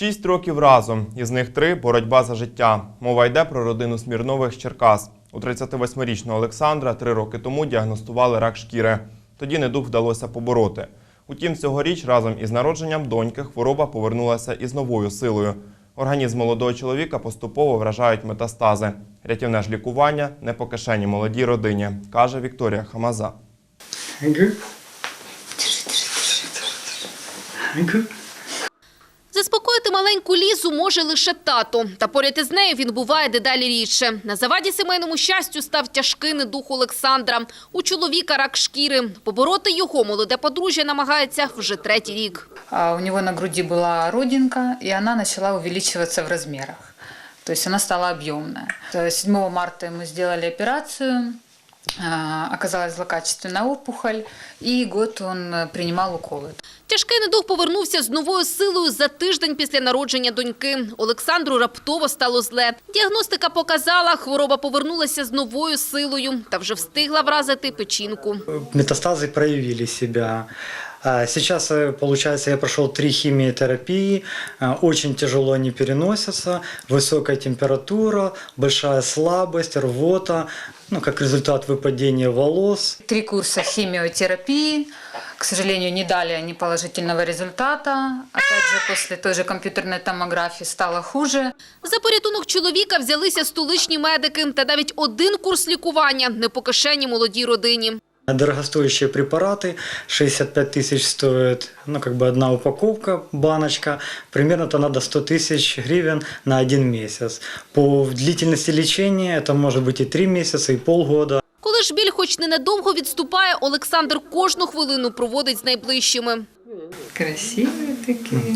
Шість років разом, із них три боротьба за життя. Мова йде про родину Смірнових з Черкас. У 38-річного Олександра три роки тому діагностували рак шкіри. Тоді недуг вдалося побороти. Утім, цьогоріч разом із народженням доньки хвороба повернулася із новою силою. Організм молодого чоловіка поступово вражають метастази. Рятівне ж лікування не по кишені молодій родині, каже Вікторія Хамаза. Ага. Маленьку лізу може лише тато. Та поряд із нею він буває дедалі рідше. На заваді сімейному щастю став тяжкий недух Олександра. У чоловіка рак шкіри. Побороти його молоде подружжя намагається вже третій рік. У него на груди была родинка, и она начала увеличиваться в размерах. То есть она стала объемная. То 7 марта ему сделали операцию, а, оказалась злокачественная опухоль, и год он э, принимал уколы. Тяжкий недух повернувся з новою силою за тиждень після народження доньки. Олександру раптово стало зле. Діагностика показала, хвороба повернулася з новою силою та вже встигла вразити печінку. Метастазы проявили себя. А Сейчас, э, получается, я прошел три химиотерапии, а, очень тяжело они переносятся, высокая температура, большая слабость, рвота, ну, как результат выпадения волос. Три курса химиотерапии. К сожалению, не дали они положительного результата. Опять же, после той же компьютерной томографии стало хуже. За порятунок чоловіка взялися столичні медики. Та навіть один курс лікування не по кишені молодій родині Дорогостоящие препараты, 65 тысяч стоит, ну, как бы одна упаковка, баночка, примерно то надо 100 тысяч гривен на один месяц. По длительности лечения это может быть и 3 месяца, и полгода. Коли ж біль хоч ненадовго відступає, Олександр кожну хвилину проводить з найближчими. Красивые такие.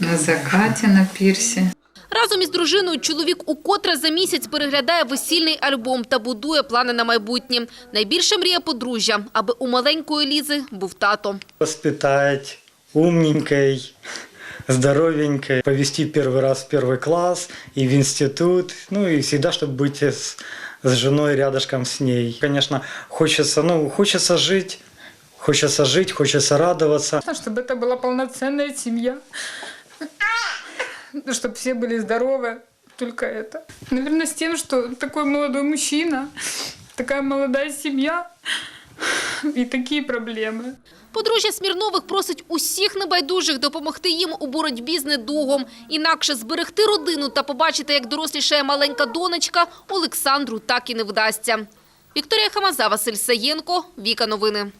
На закате, на пирсе. Разом із дружиною чоловік укотре за місяць переглядає весільний альбом та будує плани на майбутнє. Найбільша мрія подружжя, аби у маленької Лізи був тато. Воспитать умненькой, здоровенькой, повести первый раз в первый класс и в институт, ну и всегда, чтобы быть с, с женой рядышком с ней. Конечно, хочется, ну, хочется жить, хочется жить, хочется радоваться. Чтобы это была полноценная семья. Чтобы все были здоровы. Только это. Наверное, с тем, что такой молодой мужчина, такая молодая семья и такие проблемы. Подружжя Смірнових просить усіх небайдужих допомогти їм у боротьбі з недугом. Інакше зберегти родину та побачити, як дорослішає маленька донечка, Олександру так і не вдасться. Вікторія Хамаза, Василь Саєнко, Віка Новини.